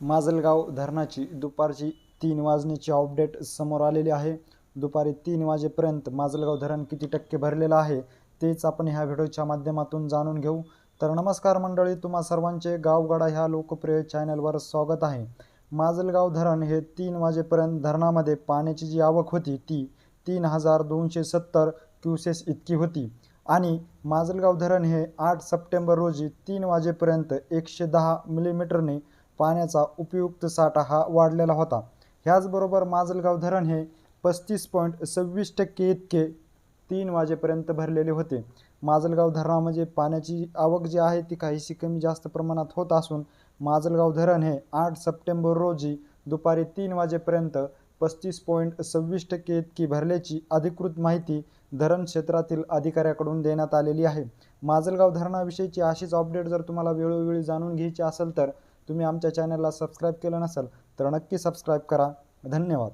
माजलगाव धरणाची दुपारची तीन वाजण्याची अपडेट समोर आलेली आहे. दुपारी तीन वाजेपर्यंत माजलगाव धरण किती टक्के भरलेलं आहे तेच आपण ह्या व्हिडिओच्या माध्यमातून जाणून घेऊ. तर नमस्कार मंडळी तुम्हा सर्वांचे गावगाडा ह्या लोकप्रिय चॅनलवर स्वागत आहे. माजलगाव धरण हे तीन वाजेपर्यंत धरणामध्ये पाण्याची जी आवक होती ती तीन हजार दोनशे सत्तर क्युसेस इतकी होती. आणि माजलगाव धरण हे आठ सप्टेंबर रोजी तीन वाजेपर्यंत एकशे दहा मिलीमीटरने पाण्याचा उपयुक्त साठा हा वाढलेला होता. ह्याचबरोबर माजलगाव धरण हे पस्तीस पॉईंट सव्वीस टक्के इतके तीन वाजेपर्यंत भरलेले होते. माजलगाव धरणामध्ये म्हणजे पाण्याची आवक जी आहे ती काहीशी कमी जास्त प्रमाणात होत असून माजलगाव धरण हे आठ सप्टेंबर रोजी दुपारी तीन वाजेपर्यंत पस्तीस पॉईंट सव्वीस टक्के इतकी भरल्याची अधिकृत माहिती धरण क्षेत्रातील अधिकाऱ्याकडून देण्यात आलेली आहे. माजलगाव धरणाविषयीची अशीच अपडेट जर तुम्हाला वेळोवेळी जाणून घ्यायची असेल तर तुम्ही आमच्या चॅनलला सबस्क्राईब केलं नसेल तर नक्की सबस्क्राईब करा. धन्यवाद.